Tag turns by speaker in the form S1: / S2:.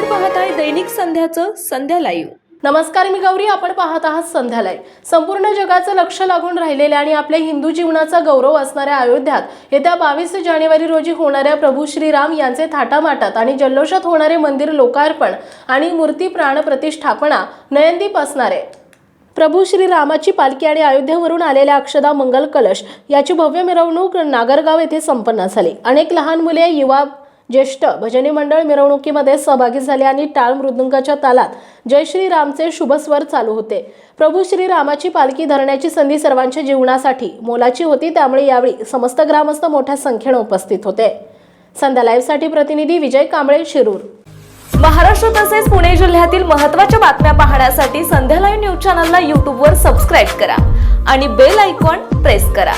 S1: दैनिक संध्याचं संध्या live
S2: नमस्कार मी गौरी. आपण पाहत आहात संध्यालय संपूर्ण जगाचं लक्ष लागून राहिलेल्या आणि आपल्या हिंदू जीवनाचा गौरव असणाऱ्या अयोध्यात येत्या बावीस जानेवारी रोजी होणाऱ्या प्रभू श्रीराम यांचे थाटामाटात आणि जल्लोषात होणारे मंदिर लोकार्पण आणि मूर्ती प्राणप्रतिष्ठापना नयनदीप असणार आहे. प्रभू श्रीरामाची पालखी आणि अयोध्येवरून आलेल्या अक्षदा मंगल कलश याची भव्य मिरवणूक नागरगाव येथे संपन्न झाली. अनेक लहान मुले युवा ज्येष्ठ भजनी मंडळ मिरवणुकीमध्ये सहभागी झाले आणि टाळ मृदुंगाच्या तालात जय श्रीरामचे शुभस्वर चालू होते. प्रभू श्रीरामाची पालखी धरण्याची संधी सर्वांच्या जीवनासाठी मोलाची होती त्यामुळे यावेळी समस्त ग्रामस्थ मोठ्या संख्येने उपस्थित होते. संध्या लाईव्हसाठी प्रतिनिधी विजय कांबळे शिरूर.
S1: महाराष्ट्र तसेच पुणे जिल्ह्यातील महत्त्वाच्या बातम्या पाहण्यासाठी संध्या लाईव्ह न्यूज चॅनलला यूट्यूबवर सबस्क्राईब करा आणि बेल आयकॉन प्रेस करा.